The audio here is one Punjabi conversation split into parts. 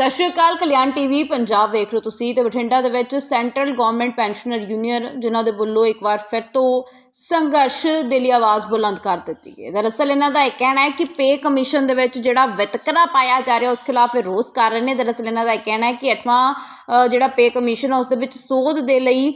ਸਤਿ ਸ਼੍ਰੀ ਅਕਾਲ, ਕਲਿਆਣ ਟੀਵੀ, ਪੰਜਾਬ ਵੇਖ ਰਹੇ ਤੁਸੀਂ ਤੇ ਬਠਿੰਡਾ ਦੇ ਵਿੱਚ ਸੈਂਟਰਲ ਗਵਰਨਮੈਂਟ ਪੈਨਸ਼ਨਰ ਯੂਨੀਅਨ, ਜਿਨ੍ਹਾਂ ਦੇ ਵੱਲੋਂ ਇੱਕ ਵਾਰ ਫਿਰ ਤੋਂ ਸੰਘਰਸ਼ ਦੇ ਲਈ ਆਵਾਜ਼ ਬੁਲੰਦ ਕਰ ਦਿੱਤੀ ਹੈ। ਦਰਅਸਲ ਇਹਨਾਂ ਦਾ ਇਹ ਕਹਿਣਾ ਹੈ ਕਿ ਪੇ ਕਮਿਸ਼ਨ ਦੇ ਵਿੱਚ ਜਿਹੜਾ ਵਿਤਕਰਾ ਪਾਇਆ ਜਾ ਰਿਹਾ, ਉਸ ਖਿਲਾਫ ਇਹ ਰੋਸ ਕਰ ਰਹੇ ਨੇ। ਦਰਅਸਲ ਇਹਨਾਂ ਦਾ ਇਹ ਕਹਿਣਾ ਹੈ ਕਿ 8ਵਾਂ ਜਿਹੜਾ ਪੇ ਕਮਿਸ਼ਨ ਹੈ ਉਸ ਦੇ ਵਿੱਚ ਸੋਧ ਦੇ ਲਈ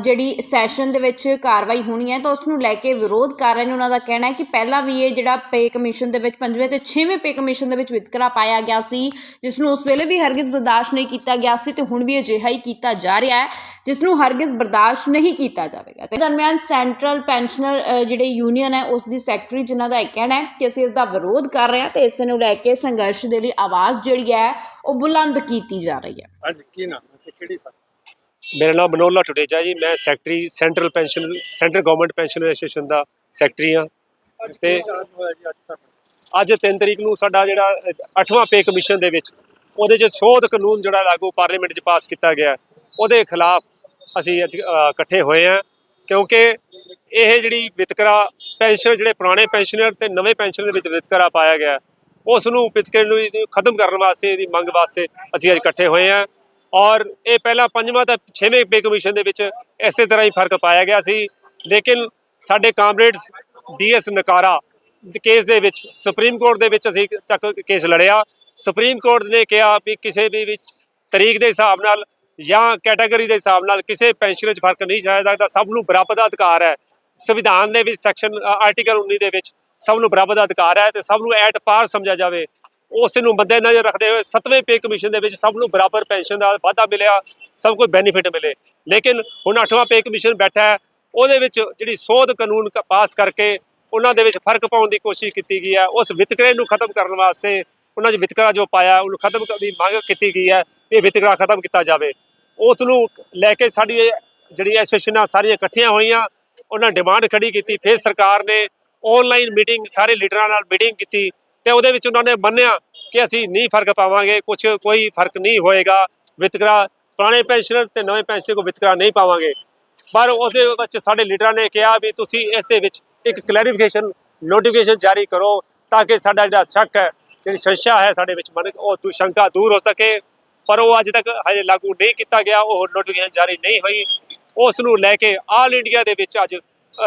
ਜਿਹੜੀ ਸੈਸ਼ਨ ਦੇ ਵਿੱਚ ਕਾਰਵਾਈ ਹੋਣੀ ਹੈ ਤਾਂ ਉਸ ਨੂੰ ਲੈ ਕੇ ਵਿਰੋਧ ਕਰ ਰਹੇ ਨੇ ਉਹਨਾਂ ਦਾ ਕਹਿਣਾ ਹੈ ਕਿ ਪਹਿਲਾਂ ਵੀ ਇਹ ਜਿਹੜਾ ਪੇ ਕਮਿਸ਼ਨ ਦੇ ਵਿੱਚ ਪੰਜਵੇਂ ਤੇ ਛੇਵੇਂ ਪੇ ਕਮਿਸ਼ਨ ਦੇ ਵਿੱਚ ਵਿਤਕਰਾ ਪਾਇਆ ਗਿਆ ਸੀ ਜਿਸ ਨੂੰ ਉਸ ਵੇਲੇ ਵੀ ਹਰਗਿਜ਼ ਬਰਦਾਸ਼ਤ ਨਹੀਂ ਕੀਤਾ ਗਿਆ ਸੀ ਤੇ ਹੁਣ ਵੀ ਅਜਿਹਾ ਹੀ ਕੀਤਾ ਜਾ ਰਿਹਾ ਹੈ ਜਿਸ ਨੂੰ ਹਰਗਿਜ਼ ਬਰਦਾਸ਼ਤ ਨਹੀਂ ਕੀਤਾ ਜਾਵੇਗਾ। ਤੇ ਦਰਮਿਆਨ ਸੈਂਟਰਲ ਪੈਨਸ਼ਨਰ ਅ, ਜਿਹੜੇ ਯੂਨੀਅਨ ਹੈ ਉਸ ਦੀ ਸੈਕਟਰੀ ਜਿਨ੍ਹਾਂ ਦਾ ਇਹ ਕਹਿਣਾ ਹੈ ਕਿ ਅਸੀਂ ਇਸ ਦਾ ਵਿਰੋਧ ਕਰ ਰਹੇ ਹਾਂ ਤੇ ਇਸ ਨੂੰ ਲੈ ਕੇ ਸੰਘਰਸ਼ ਦੇ ਲਈ ਆਵਾਜ਼ ਜਿਹੜੀ ਹੈ ਉਹ ਬੁਲੰਦ ਕੀਤੀ ਜਾ ਰਹੀ ਹੈ। ਹਾਂਜੀ ਕੀ ਨਾਮ ਹੈ ਕਿਹੜੀ ਸਰ ਮੇਰਾ ਨਾਮ ਮਨੋਲਾ ਟੁਡੇਜਾ ਜੀ ਮੈਂ secretary central pension central government pension association ਦਾ ਸੈਕਟਰੀ ਹਾਂ। ਤੇ- ਅੱਜ ਤੱਕ? ਅੱਜ 3 ਤਰੀਕ ਨੂੰ ਸਾਡਾ ਜਿਹੜਾ 8ਵਾਂ ਪੇ ਕਮਿਸ਼ਨ ਦੇ ਵਿੱਚ ਉਹਦੇ 'ਚ ਸੋਧ ਕਾਨੂੰਨ ਜਿਹੜਾ ਲਾਗੂ ਪਾਰਲੀਮੈਂਟ 'ਚ ਪਾਸ ਕੀਤਾ ਗਿਆ। ਉਹਦੇ ਖਿਲਾਫ ਅਸੀਂ ਅੱਜ ਇਕੱਠੇ ਹੋਏ ਹਾਂ। ਕਿਉਂਕਿ ਇਹ ਜਿਹੜੀ ਵਿਤਕਰਾ ਪੈਨਸ਼ਨ ਜਿਹੜੇ ਪੁਰਾਣੇ ਪੈਨਸ਼ਨਰ ਤੇ ਨਵੇਂ ਪੈਨਸ਼ਨਰ ਦੇ ਵਿੱਚ ਵਿਤਕਰਾ ਪਾਇਆ ਗਿਆ ਉਸ ਨੂੰ ਵਿਤਕਰੇ ਨੂੰ ਖਤਮ ਕਰਨ ਵਾਸਤੇ ਇਹਦੀ ਮੰਗ ਵਾਸਤੇ ਅਸੀਂ ਅੱਜ ਇਕੱਠੇ ਹੋਏ ਹਾਂ। ਔਰ ਇਹ ਪਹਿਲਾਂ ਪੰਜਵਾਂ ਤੇ ਛੇਵੇਂ ਪੇ ਕਮਿਸ਼ਨ ਦੇ ਵਿੱਚ ਇਸੇ ਤਰ੍ਹਾਂ ਹੀ ਫ਼ਰਕ ਪਾਇਆ ਗਿਆ ਸੀ। ਲੇਕਿਨ ਸਾਡੇ ਕਾਮਰੇਡਸ ਡੀਐਸ ਨਕਾਰਾ ਕੇਸ ਦੇ ਵਿੱਚ, ਸੁਪਰੀਮ ਕੋਰਟ ਦੇ ਵਿੱਚ ਅਸੀਂ ਤੱਕ ਕੇਸ ਲੜਿਆ। ਸੁਪਰੀਮ ਕੋਰਟ ਨੇ ਕਿਹਾ ਵੀ ਕਿਸੇ ਵੀ ਵਿੱਚ ਤਰੀਕ ਦੇ ਹਿਸਾਬ ਨਾਲ ਜਾਂ ਕੈਟਾਗਰੀ ਦੇ ਹਿਸਾਬ ਨਾਲ ਕਿਸੇ ਪੈਨਸ਼ਨ 'ਚ ਫ਼ਰਕ ਨਹੀਂ ਜਾਇਆ ਸਕਦਾ ਸਭ ਨੂੰ ਬਰਾਬਰ ਦਾ ਅਧਿਕਾਰ ਹੈ। ਸੰਵਿਧਾਨ ਦੇ ਵਿੱਚ, ਸੈਕਸ਼ਨ ਆਰਟੀਕਲ 19 ਦੇ ਵਿੱਚ ਸਭ ਨੂੰ ਬਰਾਬਰ ਦਾ ਅਧਿਕਾਰ ਹੈ ਤੇ ਸਭ ਨੂੰ ਐਟ ਪਾਰ ਸਮਝਿਆ ਜਾਵੇ। ਉਸ ਨੂੰ ਮੱਦੇ ਨਜ਼ਰ ਰੱਖਦੇ ਹੋਏ ਸੱਤਵੇਂ ਪੇ ਕਮਿਸ਼ਨ ਦੇ ਵਿੱਚ ਸਭ ਨੂੰ ਬਰਾਬਰ ਪੈਨਸ਼ਨ ਦਾ ਵਾਧਾ ਮਿਲਿਆ, ਸਭ ਕੋਈ ਬੈਨੀਫਿਟ ਮਿਲੇ। ਲੇਕਿਨ ਹੁਣ ਅੱਠਵਾਂ ਪੇ ਕਮਿਸ਼ਨ ਬੈਠਾ ਹੈ, ਉਹਦੇ ਵਿੱਚ ਜਿਹੜੀ ਸੋਧ ਕਾਨੂੰਨ ਕ- ਪਾਸ ਕਰਕੇ ਉਹਨਾਂ ਦੇ ਵਿੱਚ ਫ਼ਰਕ ਪਾਉਣ ਦੀ ਕੋਸ਼ਿਸ਼ ਕੀਤੀ ਗਈ ਹੈ। ਉਸ ਵਿਤਕਰੇ ਨੂੰ ਖਤਮ ਕਰਨ ਵਾਸਤੇ ਉਹਨਾਂ 'ਚ ਵਿਤਕਰਾ ਜੋ ਪਾਇਆ, ਉਹਨੂੰ ਖਤਮ ਕਰਨ ਦੀ ਮੰਗ ਕੀਤੀ ਗਈ ਹੈ ਵੀ ਇਹ ਵਿਤਕਰਾ ਖਤਮ ਕੀਤਾ ਜਾਵੇ। ਉਸ ਨੂੰ ਲੈ ਕੇ ਸਾਡੀ ਜਿਹੜੀ ਐਸੋਸੀਏਸ਼ਨਾਂ ਸਾਰੀਆਂ ਇਕੱਠੀਆਂ ਹੋਈਆਂ, ਉਹਨਾਂ ਡਿਮਾਂਡ ਖੜੀ ਕੀਤੀ। ਫਿਰ ਸਰਕਾਰ ਨੇ ਆਨਲਾਈਨ ਮੀਟਿੰਗ ਸਾਰੇ ਲੀਡਰਾਂ ਨਾਲ ਮੀਟਿੰਗ ਕੀਤੀ। ਤੇ ਉਹਦੇ ਵਿੱਚ ਉਹਨਾਂ ਨੇ ਮੰਨਿਆ ਕਿ ਅਸੀਂ ਨਹੀਂ ਫ਼ਰਕ ਪਾਵਾਂਗੇ ਕੁਝ ਕੋਈ ਫ਼ਰਕ ਨਹੀਂ ਹੋਏਗਾ, ਵਿਤਕਰਾ, ਪੁਰਾਣੇ ਪੈਨਸ਼ਨਰ ਤੇ ਨਵੇਂ ਪੈਨਸ਼ਨਰ ਕੋ ਵਿਤਕਰਾ ਨਹੀਂ ਪਾਵਾਂਗੇ। ਪਰ ਉਹਦੇ ਵਿੱਚ ਸਾਡੇ ਲੀਡਰਾਂ ਨੇ ਕਿਹਾ ਵੀ ਤੁਸੀਂ ਇਸ ਦੇ ਵਿੱਚ ਇੱਕ ਕਲੈਰੀਫਿਕੇਸ਼ਨ ਨੋਟੀਫਿਕੇਸ਼ਨ ਜਾਰੀ ਕਰੋ ਤਾਂ ਕਿ ਸਾਡਾ ਜਿਹੜਾ ਸ਼ੱਕ ਹੈ, ਜਿਹੜੀ ਸੰਸ਼ਾ ਹੈ ਸਾਡੇ ਵਿੱਚ ਮਨ ਉਹ ਦੂ, ਸ਼ੰਕਾ ਦੂਰ ਹੋ ਸਕੇ। ਪਰ ਉਹ ਅੱਜ ਤੱਕ ਹਜੇ ਲਾਗੂ ਨਹੀਂ ਕੀਤਾ ਗਿਆ, ਉਹ ਨੋਟੀਫਿਕੇਸ਼ਨ ਜਾਰੀ ਨਹੀਂ ਹੋਈ। ਉਸ ਨੂੰ ਲੈ ਕੇ ਆਲ ਇੰਡੀਆ ਦੇ ਵਿੱਚ ਅੱਜ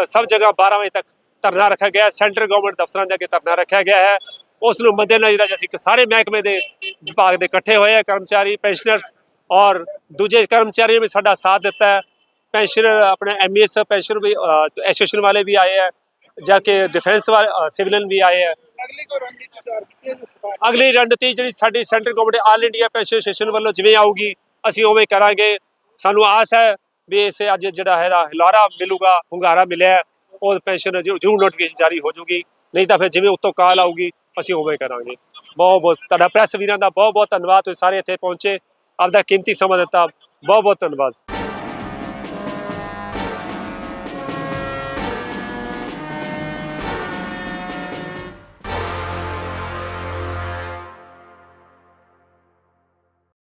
ਸਭ ਜਗ੍ਹਾ 12 ਵਜੇ ਤੱਕ ਧਰਨਾ ਰੱਖਿਆ ਗਿਆ ਸੈਂਟਰ ਗਵਰਨਮੈਂਟ ਦਫ਼ਤਰਾਂ ਦੇ ਅੱਗੇ ਧਰਨਾ ਰੱਖਿਆ ਗਿਆ ਹੈ। ਉਸ ਨੂੰ ਮੱਦੇਨਜ਼ਰ ਅੱਜ ਅਸੀਂ ਸਾਰੇ ਮਹਿਕਮੇ ਦੇ ਵਿਭਾਗ ਦੇ ਇਕੱਠੇ ਹੋਏ ਆ ਕਰਮਚਾਰੀ ਪੈਨਸ਼ਨਰਸ ਔਰ ਦੂਜੇ ਕਰਮਚਾਰੀਆਂ ਨੇ ਸਾਡਾ ਸਾਥ ਦਿੱਤਾ ਹੈ। ਪੈਨਸ਼ਨ ਆਪਣੇ ਐਮਈਐਸ ਪੈਨਸ਼ਨ ਵੀ ਐਸੋਸੀਏਸ਼ਨ ਵਾਲੇ ਵੀ ਆਏ ਹੈ ਜਾ ਕੇ ਡਿਫੈਂਸ ਵਾਲੇ ਸਿਵਲਨ ਵੀ ਆਏ ਹੈ ਅਗਲੀ ਕੋ ਰਣਨੀਤੀ ਤਿਆਰ ਕੀਤੀ ਹੈ ਜਿਸ ਬਾਰੇ ਅਗਲੀ ਰਣਨੀਤੀ ਜਿਹੜੀ ਸਾਡੀ centre government all India pension association ਵੱਲੋਂ ਜਿਵੇਂ ਆਊਗੀ ਅਸੀਂ ਉਵੇਂ ਕਰਾਂਗੇ। ਸਾਨੂੰ ਆਸ ਹੈ ਵੀ ਇਸੇ ਅੱਜ ਜਿਹੜਾ ਹੈ ਹਿਲਾਰਾ ਮਿਲੂਗਾ ਹੁੰਗਾਰਾ ਮਿਲਿਆ ਉਹ ਪੈਨਸ਼ਨ ਜਰੂਰ ਨੋਟੀਫਿਕੇਸ਼ਨ ਜਾਰੀ ਹੋ ਜੂਗੀ। ਨਹੀਂ ਤਾਂ ਫਿਰ ਜਿਵੇਂ ਉੱਤੋਂ ਕਾਲ ਆਊਗੀ ਅਸੀਂ ਉਵੇਂ ਕਰਾਂਗੇ। ਬਹੁਤ ਬਹੁਤ ਤੁਹਾਡਾ ਪ੍ਰੈਸ ਵੀਰਾਂ ਦਾ ਬਹੁਤ ਬਹੁਤ ਧੰਨਵਾਦ। ਤੁਸੀਂ ਸਾਰੇ ਇੱਥੇ ਪਹੁੰਚੇ। ਆਪਦਾ ਕੀਮਤੀ ਸਮਾਂ ਦਿੱਤਾ। ਬਹੁਤ ਬਹੁਤ ਧੰਨਵਾਦ।